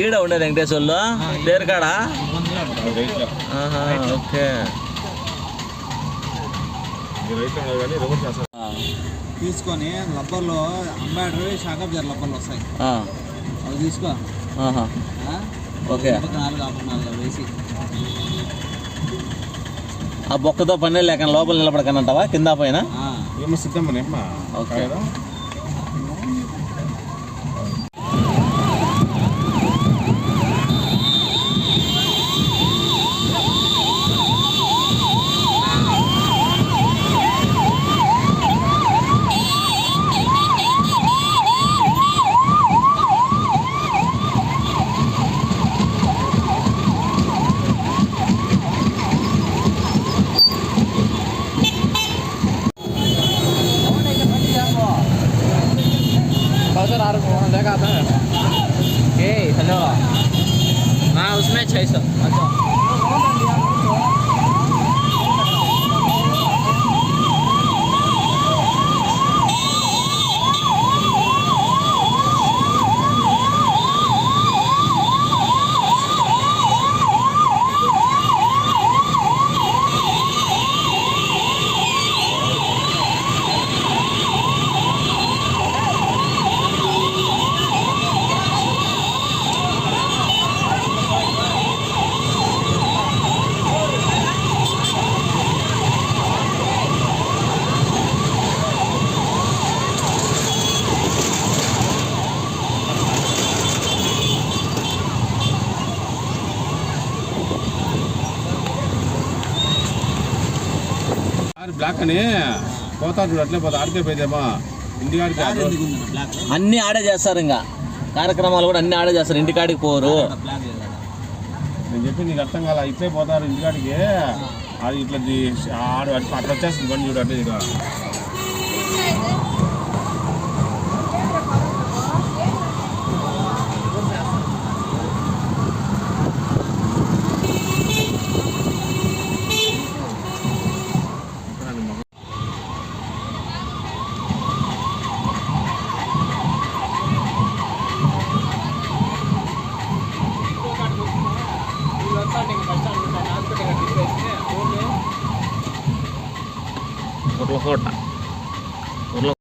ఈడ ఉండే వెంకటేశ్వర్లో? కాడా? ఓకే. తీసుకొని లబ్బర్లో అంబాడర్ షాకప్ జార్ లబ్బర్లు వస్తాయి. అవి తీసుకో. ఓకే. నాలుగు నాలుగు వేసి. ఆ బొక్కతో పని లేక లోపల నిలబడకనంటావా కింద పైన ఆ. ఏమో సిద్ధమ్మని అమ్మ ఓకే. देखा था ए हेलो हाँ उसमें छः सौ अच्छा అది బ్లాక్ అని పోతా చూడు అట్లే పోతా ఆడితే పోయిదేమా ఇంటికాడికి అన్ని ఆడే చేస్తారు ఇంకా. కార్యక్రమాలు కూడా అన్ని ఆడే చేస్తారు. ఇంటికాడికి పోరు. నేను చెప్పి నీకు అర్థం కాల? ఇట్లే పోతారు ఇంటికాడికి అది ఇట్లా ఆడు అట్లా అట్లా వచ్చేస్తుంది బండి చూడు అట్లే 多喝点